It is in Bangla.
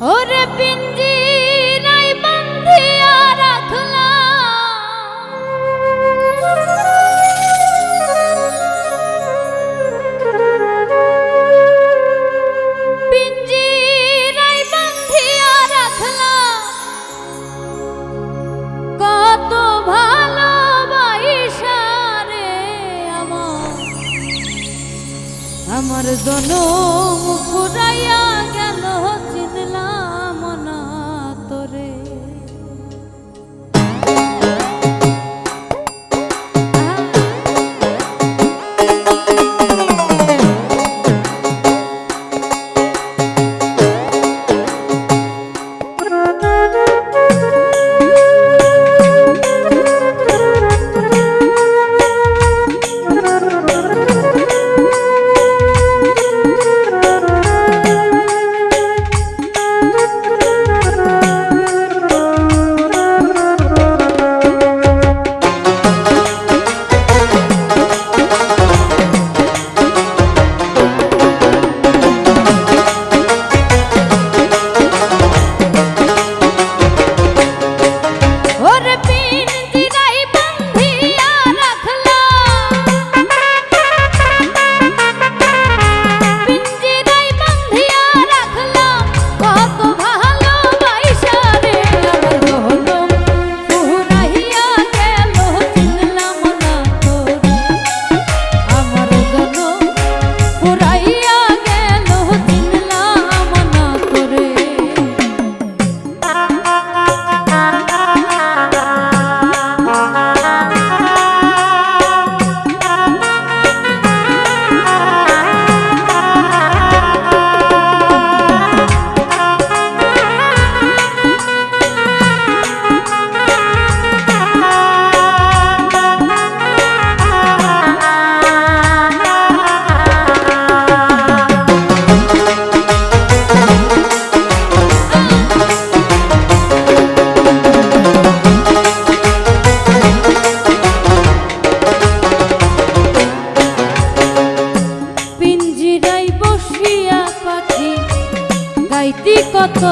ওরে পিঞ্জি নাই বান্ধিয়া রাখলাম পিঞ্জি নাই বান্ধিয়া আমার। আমার পাইতি কত